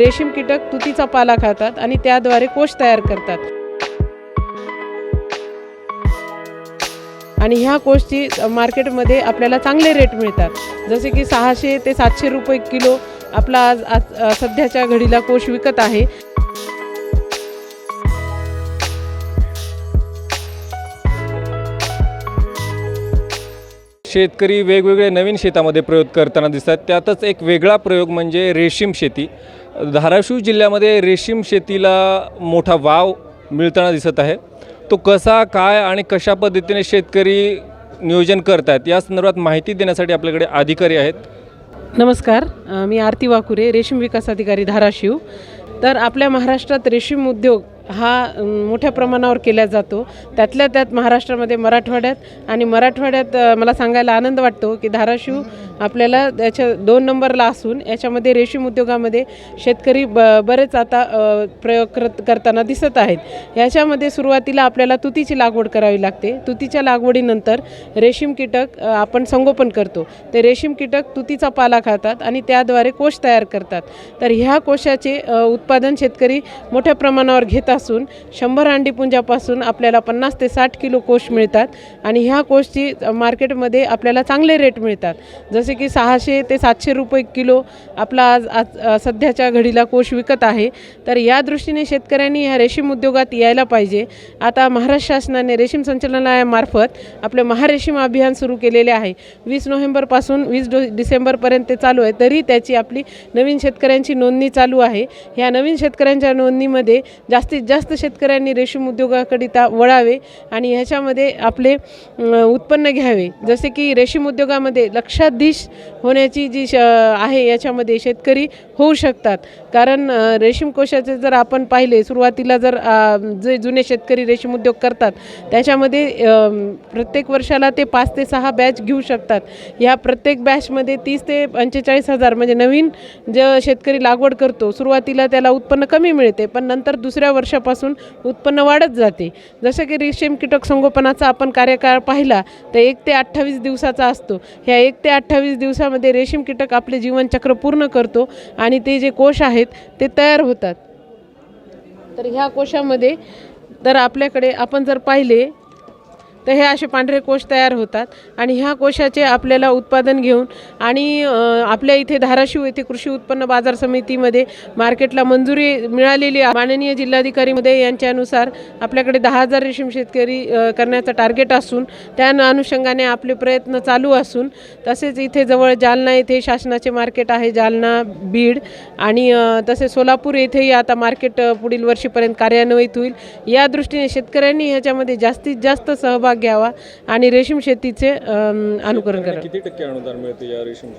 रेशीम कीटक तुतीचा पाला खातात आणि त्याद्वारे कोश तयार करतात. आणि ह्या कोशची मार्केटमध्ये आपल्याला चांगले रेट मिळतात. जसे की सहाशे ते सातशे रुपये किलो आपला आज आज सध्याच्या घडीला कोश विकत आहे. शेतकरी वेगवेगळे नवीन शेतामध्ये प्रयोग करताना दिसतात. त्यातच एक वेगळा प्रयोग म्हणजे रेशीम शेती. धाराशिव जिल्ह्यामध्ये रेशीम शेतीला मोठा वाव मिळताना दिसत आहे. तो कसा काय आणि कशा पद्धतीने शेतकरी नियोजन करत आहेत या संदर्भात माहिती देण्यासाठी आपल्याकडे अधिकारी आहेत. नमस्कार मी आरती वाकुरे रेशीम विकास अधिकारी धाराशिव. तर आपल्या महाराष्ट्रात रेशीम उद्योग हा मोठ्या प्रमाणावर केला जातो. त्यातल्या त्यात महाराष्ट्रामध्ये मराठवाड्यात आणि मराठवाड्यात मला सांगायला आनंद वाटतो की धाराशिव आपल्याला त्याच्या दोन नंबरला असून याच्यामध्ये रेशीम उद्योगामध्ये शेतकरी ब बरेच आता प्रयोग करत करताना दिसत आहेत. याच्यामध्ये सुरुवातीला आपल्याला तुतीची लागवड करावी लागते. तुतीच्या लागवडीनंतर रेशीम कीटक आपण संगोपन करतो. ते रेशीम कीटक तुतीचा पाला खातात आणि त्याद्वारे कोश तयार करतात. तर ह्या कोशाचे उत्पादन शेतकरी मोठ्या प्रमाणावर घेत असून शंभर अंडीपुंजापासून आपल्याला पन्नास ते साठ किलो कोश मिळतात आणि ह्या कोशची मार्केटमध्ये आपल्याला चांगले रेट मिळतात. जसं जसे की सहाशे ते सातशे रुपये किलो आपला आज आज सध्याच्या घडीला कोश विकत आहे. तर या दृष्टीने शेतकऱ्यांनी ह्या रेशीम उद्योगात यायला पाहिजे. आता महाराष्ट्र शासनाने रेशीम संचालनालयामार्फत आपले महारेशीम अभियान सुरू केलेले आहे. वीस नोव्हेंबरपासून वीस डो डिसेंबरपर्यंत ते चालू आहे. तरी त्याची आपली नवीन शेतकऱ्यांची नोंदणी चालू आहे. ह्या नवीन शेतकऱ्यांच्या नोंदणीमध्ये जास्तीत जास्त शेतकऱ्यांनी रेशीम उद्योगाकरिता वळावे आणि ह्याच्यामध्ये आपले उत्पन्न घ्यावे. जसे की रेशीम उद्योगामध्ये लक्षाधीश होण्याची जी श आहे याच्यामध्ये शेतकरी होऊ शकतात. कारण रेशीम कोशाचे जर आपण पाहिले सुरुवातीला जर जे जुने शेतकरी रेशीम उद्योग करतात त्याच्यामध्ये प्रत्येक वर्षाला ते पाच ते सहा बॅच घेऊ शकतात. या प्रत्येक बॅचमध्ये तीस ते पंचेचाळीस हजार म्हणजे नवीन जे शेतकरी लागवड करतो सुरुवातीला त्याला उत्पन्न कमी मिळते पण नंतर दुसऱ्या वर्षापासून उत्पन्न वाढत जाते. जसं की रेशीम कीटक संगोपनाचा आपण कार्यकाळ पाहिला तर एक ते अठ्ठावीस दिवसाचा असतो. ह्या एक ते अठ्ठावीस दिवसामध्ये रेशीम कीटक आपले जीवनचक्र पूर्ण करतो आणि ते जे कोश आहेत ते तयार होतात. तर ह्या कोशामध्ये तर आपल्याकडे आपण जर पाहिले तर हे असे पांढरे कोश तयार होतात. आणि ह्या कोशाचे आपल्याला उत्पादन घेऊन आणि आपल्या इथे धाराशिव येथे कृषी उत्पन्न बाजार समितीमध्ये मार्केटला मंजुरी मिळालेली आहे. माननीय जिल्हाधिकारी मध्ये यांच्यानुसार आपल्याकडे दहा हजार रेशीम शेतकरी करण्याचा करण्याचं टार्गेट असून त्या अनुषंगाने आपले प्रयत्न चालू असून तसेच इथे जवळ जालना येथे शासनाचे मार्केट आहे जालना बीड आणि तसेच सोलापूर येथेही आता मार्केट पुढील वर्षीपर्यंत कार्यान्वित होईल. या दृष्टीने शेतकऱ्यांनी ह्याच्यामध्ये जास्तीत जास्त सहभाग घ्यावा आणि रेशीम शेतीचे अनुकरण करावे. किती टक्के अनुदान मिळते या रेशीम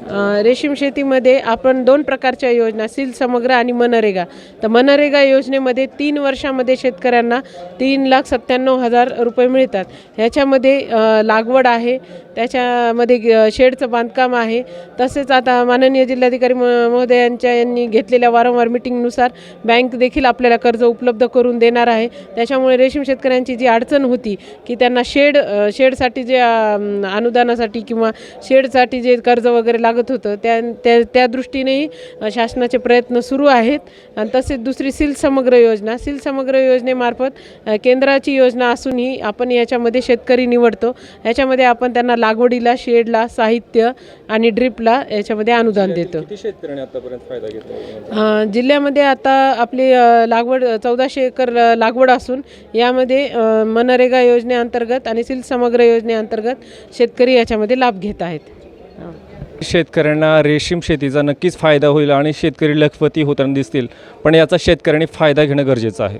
रेशीम शेतीमध्ये आपण दोन प्रकारच्या योजना सील समग्र आणि मनरेगा. तर मनरेगा योजनेमध्ये तीन वर्षामध्ये शेतकऱ्यांना तीन लाख सत्त्याण्णव हजार रुपये मिळतात. ह्याच्यामध्ये लागवड आहे. त्याच्यामध्ये शेडचं बांधकाम आहे. तसेच आता माननीय जिल्हाधिकारी म महोदयांच्या यांनी घेतलेल्या वारंवार मिटिंगनुसार बँक देखील आपल्याला कर्ज उपलब्ध करून देणार आहे. त्याच्यामुळे रेशीम शेतकऱ्यांची जी अडचण होती की त्यांना शेड अ, शेडसाठी जे अनुदानासाठी किंवा शेडसाठी जे कर्ज वगैरे लागत होतं त्या त्या त्या दृष्टीनेही शासनाचे प्रयत्न सुरू आहेत. आणि तसेच दुसरी सील समग्र योजना सील समग्र योजनेमार्फत केंद्राची योजना असूनही आपण याच्यामध्ये शेतकरी निवडतो. याच्यामध्ये आपण त्यांना लागवडीला शेडला साहित्य आणि ड्रिपला याच्यामध्ये अनुदान देतो. जिल्ह्यामध्ये आता आपली लागवड चौदाशे एकर लागवड असून यामध्ये मनरेगा योजनेअंतर्गत आणि समग्र योजनेअंतर्गत शेतकरी याच्यामध्ये लाभ घेत आहेत. शेतकऱ्यांना रेशीम शेतीचा नक्कीच फायदा होईल आणि शेतकरी लखपती होताना दिसतील पण याचा शेतकऱ्यांनी फायदा घेणं गरजेचं आहे.